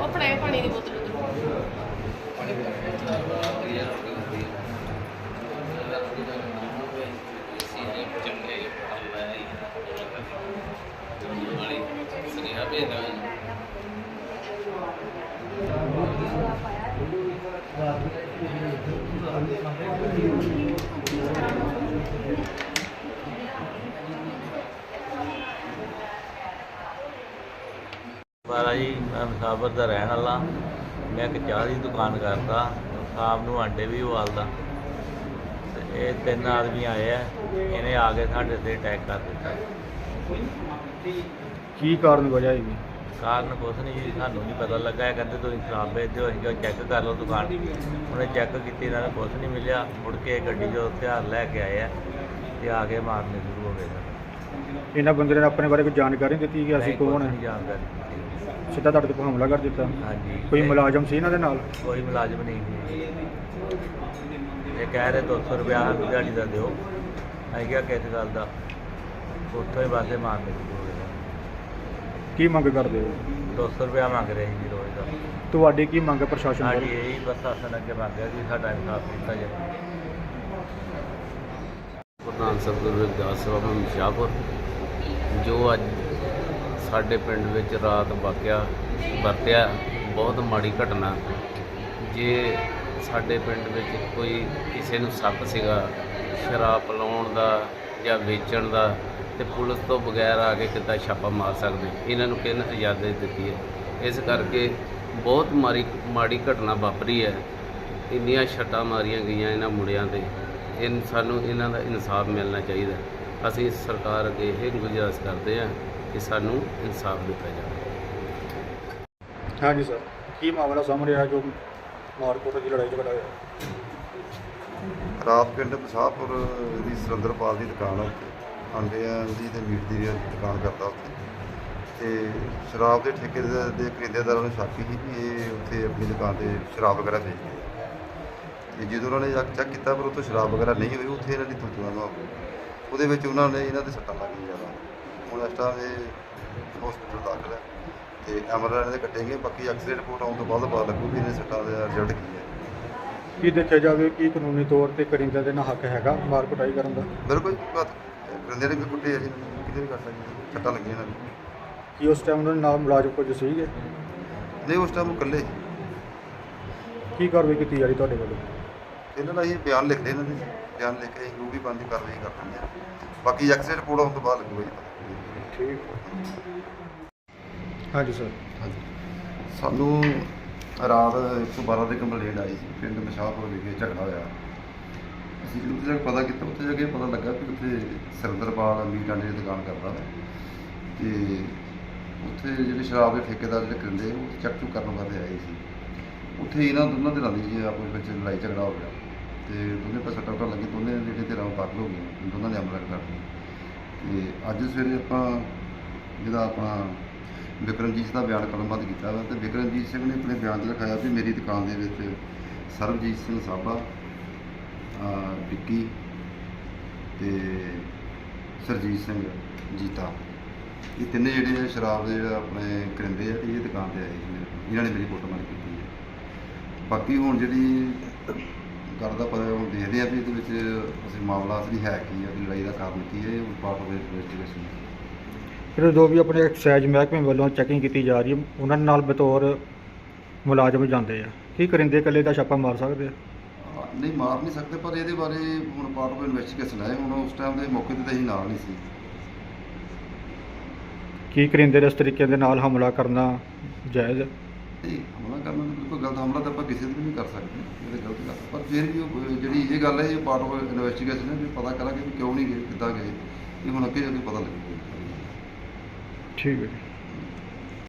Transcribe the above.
ਆਪਣੇ ਪਾਣੀ ਦੀ ਬੋਤਲ ਉਧਰ। ਪਾਣੀ ਮਾਰਾ ਜੀ, ਮੈਂ ਮੁਸਾਫਰ ਦਾ ਰਹਿਣ ਵਾਲਾ। ਮੈਂ ਇੱਕ ਚਾਹ ਦੀ ਦੁਕਾਨ ਕਰਦਾ। ਸ਼ਾਮ ਨੂੰ ਆਂਡੇ ਵੀ ਉਬਾਲਦਾ। ਤੇ ਇਹ ਤਿੰਨ ਆਦਮੀ ਆਏ ਆ। ਇਹਨੇ ਆ ਕੇ ਸਾਡੇ ਤੇ ਅਟੈਕ ਕਰ ਦਿੱਤਾ। ਕੀ ਕਾਰਨ ਵਜ੍ਹਾ ਹੈਗੀ? ਕਾਰਨ ਕੁਛ ਨਹੀਂ ਜੀ ਸਾਨੂੰ ਨਹੀਂ ਪਤਾ ਲੱਗਾ। ਇਹ ਕਹਿੰਦੇ ਤੁਸੀਂ ਸ਼ਰਾਬ ਵੇਚਦੇ ਹੋ ਅਸੀਂ ਕਿਹਾ ਚੈੱਕ ਕਰ ਲਓ ਦੁਕਾਨ। ਉਹਨੇ ਚੈੱਕ ਕੀਤੀ ਇਹਨਾਂ ਨੂੰ ਕੁਛ ਨਹੀਂ ਮਿਲਿਆ। ਮੁੜ ਕੇ ਗੱਡੀ 'ਚੋਂ ਹਥਿਆਰ ਲੈ ਕੇ ਆਏ ਆ ਤੇ ਆ ਕੇ ਮਾਰਨੇ ਸ਼ੁਰੂ ਹੋ ਗਏ। ਇਹਨਾਂ ਬੰਦੇ ਨੇ ਆਪਣੇ ਬਾਰੇ ਕੋਈ ਜਾਣਕਾਰੀ ਨਹੀਂ ਦਿੱਤੀ ਕਿ ਅਸੀਂ ਕੌਣ ਨਹੀਂ ਹੈ ਜਾਣਕਾਰੀ। ਸਿੱਧਾ ਤੁਹਾਡੇ ਤੇ ਹਮਲਾ ਕਰ ਦਿੱਤਾ? ਹਾਂਜੀ। ਕੋਈ ਮੁਲਾਜ਼ਮ ਸੀ ਇਹਨਾਂ ਦੇ ਨਾਲ? ਕੋਈ ਮੁਲਾਜ਼ਮ ਨਹੀਂ ਸੀ। ਇਹ ਕਹਿ ਰਹੇ 200 ਰੁਪਇਆ ਸਾਨੂੰ ਦਿਹਾੜੀ ਦਾ ਦਿਓ। ਅਸੀਂ ਕਿਹਾ ਕਿਸ ਗੱਲ ਦਾ? ਉੱਥੋਂ ਹੀ ਵਾਸੇ ਮਾਰਨੇ ਸ਼ੁਰੂ ਹੋ ਗਏ। ਕੀ ਮੰਗ ਕਰਦੇ ਹੋ? 200 ਰੁਪਇਆ ਮੰਗ ਰਹੇ ਸੀ ਜੀ ਰੋਜ਼ ਦਾ। ਤੁਹਾਡੀ ਕੀ ਮੰਗ ਹੈ ਪ੍ਰਸ਼ਾਸਨ ਸਾਡੀ ਵੱਲੋਂ? ਇਹੀ ਪ੍ਰਸ਼ਾਸਨ ਅੱਗੇ ਮੰਗ ਹੈ ਕਿ ਸਾਡਾ ਇਨਸਾਫ ਕੀਤਾ ਜਾਵੇ। ਪ੍ਰਧਾਨ ਸਤਿਗੁਰੂ ਰਵਿਦਾਸ ਸਭਾ ਸ਼ਾਹਪੁਰ ਜੋ ਅੱਜ ਸਾਡੇ ਪਿੰਡ ਵਿੱਚ ਰਾਤ ਵਾਕਿਆ ਵਰਤਿਆ ਬਹੁਤ ਮਾੜੀ ਘਟਨਾ। ਜੇ ਸਾਡੇ ਪਿੰਡ ਵਿੱਚ ਕੋਈ ਕਿਸੇ ਨੂੰ ਸ਼ੱਕ ਸੀਗਾ ਸ਼ਰਾਬ ਪਿਲਾਉਣ ਦਾ ਜਾਂ ਵੇਚਣ ਦਾ ਤੇ ਪੁਲਿਸ ਤੋਂ ਬਗੈਰ ਆ ਕੇ ਕਿੱਦਾਂ ਛਾਪਾ ਮਾਰ ਸਕਦੇ? ਇਹਨਾਂ ਨੂੰ ਕਿਹਨ ਇਜਾਜ਼ਤ ਦਿੱਤੀ ਹੈ? ਇਸ ਕਰਕੇ ਬਹੁਤ ਮਾੜੀ ਮਾੜੀ ਘਟਨਾ ਵਾਪਰੀ ਹੈ। ਇੰਨੀਆਂ ਛੱਟਾਂ ਮਾਰੀਆਂ ਗਈਆਂ ਇਹਨਾਂ ਮੁੰਡਿਆਂ ਤੇ। ਇਨ ਸਾਨੂੰ ਇਹਨਾਂ ਦਾ ਇਨਸਾਫ ਮਿਲਣਾ ਚਾਹੀਦਾ। ਅਸੀਂ ਸਰਕਾਰ ਅੱਗੇ ਇਹ ਗੁਜ਼ਾਰਿਸ਼ ਕਰਦੇ ਹਾਂ ਕਿ ਸਾਨੂੰ ਇਨਸਾਫ ਦਿੱਤਾ ਜਾਵੇ। ਹਾਂਜੀ ਸਰ। ਕੀ ਮਾਮਲਾ ਸਾਹਮਣੇ ਆਇਆ ਜੋ ਮਾਰਕੋਟ ਦੀ ਲੜਾਈ ਝਗੜਾ ਹੋਇਆ? ਰਾਤ ਪਿੰਡ ਬਸਾਹਪੁਰ ਦੀ ਸੁਰਿੰਦਰਪਾਲ ਦੀ ਦੁਕਾਨ ਉੱਥੇ। ਆਂਡਿਆਂ ਦੀ ਤੇ ਮੀਟ ਦੀ ਦੁਕਾਨ ਕਰਦਾ ਉੱਥੇ। ਤੇ ਸ਼ਰਾਬ ਦੇ ਠੇਕੇ ਦੇ ਦੇ ਖਰੀਦੇਦਾਰਾਂ ਨੂੰ ਸ਼ੱਕ ਸੀ ਕਿ ਇਹ ਉੱਥੇ ਆਪਣੀ ਦੁਕਾਨ ਤੇ ਸ਼ਰਾਬ ਵਗੈਰਾ ਵੇਚਦੇ ਆ। ਤੇ ਜਦੋਂ ਉਹਨਾਂ ਨੇ ਜਾ ਕੇ ਚੈੱਕ ਕੀਤਾ ਪਰ ਉੱਥੇ ਸ਼ਰਾਬ ਵਗੈਰਾ ਨਹੀਂ ਹੋਈ ਉੱਥੇ ਇਹਨਾਂ ਦੀ ਤੁਤੂਆਂ ਨੂੰ ਉਹਦੇ ਵਿੱਚ ਉਹਨਾਂ ਨੇ ਇਹਨਾਂ ਦੇ ਸੱਟਾਂ ਲੱਗ ਗਈਆਂ ਜ਼ਿਆਦਾ। ਹੁਣ ਇਸ ਟਾਈਮ ਇਹ ਹਸਪੀਟਲ ਦਾਖਲ ਹੈ ਤੇ ਐਮਰਜੈਂਸੀ ਦੇ ਕੱਟੇਗੇ ਬਾਕੀ ਐਕਸੀਡੈਂਟ ਰਿਪੋਰਟ ਆਉਣ ਤੋਂ ਬਾਅਦ ਪਤਾ ਲੱਗੂ ਵੀ ਇਹਨੇ ਸੱਟਾਂ ਦਾ ਰਿਜ਼ਲਟ ਕੀ ਹੈ ਕੀ ਦੇਖਿਆ ਜਾਵੇ ਕਿ ਕਾਨੂੰਨੀ ਤੌਰ ਤੇ ਕਰਿੰਦੇ ਦੇ ਨਾਲ ਹੱਕ ਹੈਗਾ ਮਾਰ ਕੁਟਾਈ ਕਰਨ ਦਾ? ਬਿਲਕੁਲ ਗੰਦੇ ਨੇ ਵੀ ਕੁੱਟੇ ਆ ਜੀ ਕਿਤੇ ਵੀ ਕਰ ਸਕਦੇ ਛੱਟਾਂ ਲੱਗੀਆਂ ਇਹਨਾਂ ਨੂੰ। ਕੀ ਉਸ ਟਾਈਮ ਉਹਨਾਂ ਦੇ ਨਾਲ ਮੁਲਾਜ਼ਮ ਕੁਝ ਸੀਗੇ ਨਹੀਂ ਉਸ ਟਾਈਮ ਉਹ ਇਕੱਲੇ ਕੀ ਕਾਰਵਾਈ ਕੀਤੀ ਜਾ ਰਹੀ ਤੁਹਾਡੇ ਵੱਲੋਂ? ਇਹਨਾਂ ਦਾ ਅਸੀਂ ਬਿਆਨ ਲਿਖਦੇ ਇਹਨਾਂ ਦੇ ਬਿਆਨ ਲਿਖ ਕੇ ਅਸੀਂ ਵੀ ਬੰਦੀ ਕਾਰਵਾਈ ਕਰ ਦਿੰਦੇ ਹਾਂ ਬਾਕੀ ਐਕਸੀਡੈਂਟ ਰਿਪੋਰਟ ਆਉਣ ਤੋਂ ਬਾਅਦ ਲੱਗੂਗਾ ਜੀ। ਠੀਕ। ਹਾਂਜੀ ਸਰ ਸਾਨੂੰ ਰਾਤ 112 ਦੇ ਕੰਪਲੇਂਟ ਆਈ ਸੀ ਪਿੰਡ ਮਸ਼ਾਹਪੁਰ ਵਿਖੇ ਝਗੜਾ ਹੋਇਆ। ਅਸੀਂ ਜਦੋਂ ਉੱਥੇ ਜਾ ਕੇ ਪਤਾ ਕੀਤਾ, ਉੱਥੇ ਜਾ ਕੇ ਪਤਾ ਲੱਗਾ ਕਿ ਉੱਥੇ ਸੁਰਿੰਦਰਪਾਲ ਮੀਟ ਆਂਡੇ ਦੀ ਦੁਕਾਨ ਕਰਦਾ ਹੈ ਤੇ ਉੱਥੇ ਜਿਹੜੇ ਸ਼ਰਾਬ ਦੇ ਠੇਕੇਦਾਰ ਜਿਹੜੇ ਕਰਿੰਦੇ ਉਹ ਚੱਕ ਚੁੱਕ ਕਰਨ ਵਾਸਤੇ ਆਏ ਸੀ। ਉੱਥੇ ਇਹਨਾਂ ਦੋਨਾਂ ਦੇ ਨਾਲ ਜੀ ਆਪਸ ਵਿੱਚ ਲੜਾਈ ਝਗੜਾ ਹੋ ਗਿਆ। ਤੇ ਦੋਨੇ ਪਾਸੇ ਟੱਕਰ ਲੱਗੀ, ਦੋਨੇ ਜਿਹੜੇ ਧਿਰਾਂ ਪਾਗਲ ਹੋ ਗਏ ਦੋਨਾਂ ਨੇ ਹਮਲਾ ਕਰ ਦਿੱਤਾ। ਤੇ ਅੱਜ ਸਵੇਰੇ ਆਪਾਂ ਜਿਹਦਾ ਆਪਣਾ ਵਿਕਰਮਜੀਤ ਦਾ ਬਿਆਨ ਕਲਮਬੱਧ ਕੀਤਾ ਵਾ, ਤੇ ਵਿਕਰਮਜੀਤ ਸਿੰਘ ਨੇ ਆਪਣੇ ਬਿਆਨ 'ਚ ਲਿਖਾਇਆ ਵੀ ਮੇਰੀ ਦੁਕਾਨ ਦੇ ਵਿੱਚ ਸਰਬਜੀਤ ਸਿੰਘ ਸਾਬਾ ਵਿੱਕੀ ਤੇ ਸਰਜੀਤ ਸਿੰਘ ਜੀਤਾ। ਇਹ ਤਿੰਨੇ ਜਿਹੜੇ ਸ਼ਰਾਬ ਦੇ ਜਿਹੜਾ ਆਪਣੇ ਕਰਿੰਦੇ ਆ ਤੇ ਇਹ ਦੁਕਾਨ ਤੇ ਆਏ ਸੀ ਮੇਰੇ ਕੋਲ। ਇਹਨਾਂ ਨੇ ਮੇਰੀ ਕੁੱਟਮਾਰ ਕੀਤੀ ਹੈ ਬਾਕੀ ਹੁਣ ਜਿਹੜੀ ਗੱਲ ਦਾ ਪਤਾ ਹੁਣ ਦੇਖਦੇ ਆ ਵੀ ਇਹਦੇ ਵਿੱਚ ਅਸੀਂ ਮਾਮਲਾ ਅਸਲੀ ਹੈ ਕੀ ਆ ਵੀ ਲੜਾਈ ਦਾ ਕਾਰਨ ਕੀ ਹੈ ਇਹ ਪਾਰਟ ਆਫ ਇਨਵੈਸਟੀਗੇਸ਼ਨ ਫਿਰ ਜੋ ਵੀ ਆਪਣੇ ਐਕਸਾਈਜ਼ ਮਹਿਕਮੇ ਵੱਲੋਂ ਚੈਕਿੰਗ ਕੀਤੀ ਜਾ ਰਹੀ ਹੈ, ਉਹਨਾਂ ਨਾਲ ਬਤੌਰ ਮੁਲਾਜ਼ਮ ਜਾਂਦੇ ਆ। ਕੀ ਕਰਿੰਦੇ ਇਕੱਲੇ ਦਾ ਛਾਪਾ ਮਾਰ ਸਕਦੇ ਆ? ਨਹੀਂ ਮਾਰ ਨਹੀਂ ਸਕਦੇ ਪਰ ਇਹਦੇ ਬਾਰੇ ਹੁਣ ਪਾਰਟ ਆਫ ਇਨਵੈਸਟੀਗੇਸ਼ਨ ਹੈ ਹੁਣ ਉਸ ਟਾਈਮ ਦੇ ਮੌਕੇ ਤੇ ਤਾਂ ਅਸੀਂ ਨਾਲ ਨਹੀਂ ਸੀ। ਕੀ ਕਰਿੰਦੇ ਦੇ ਇਸ ਤਰੀਕੇ ਦੇ ਨਾਲ ਹਮਲਾ ਕਰਨਾ ਜਾਇਜ਼? ਹੈ ਤੇ ਹਮਲਾ ਕਰਨਾ ਤਾਂ ਬਿਲਕੁਲ ਗਲਤ ਹਮਲਾ ਤਾਂ ਆਪਾਂ ਕਿਸੇ ਤੇ ਵੀ ਨਹੀਂ ਕਰ ਸਕਦੇ ਇਹ ਤਾਂ ਗਲਤ ਗੱਲ ਹੈ। ਪਰ ਫਿਰ ਵੀ ਉਹ ਜਿਹੜੀ ਇਹ ਗੱਲ ਹੈ ਇਹ ਪਾਰਟ ਆਫ ਇਨਵੈਸਟੀਗੇਸ਼ਨ ਹੈ ਵੀ ਪਤਾ ਕਰਾਂਗੇ ਵੀ ਕਿਉਂ ਨਹੀਂ ਗਏ ਕਿੱਦਾਂ ਗਏ ਇਹ ਹੁਣ ਅੱਗੇ ਜਾ ਕੇ ਪਤਾ ਲੱਗੇਗਾ। ਠੀਕ ਹੈ ਜੀ।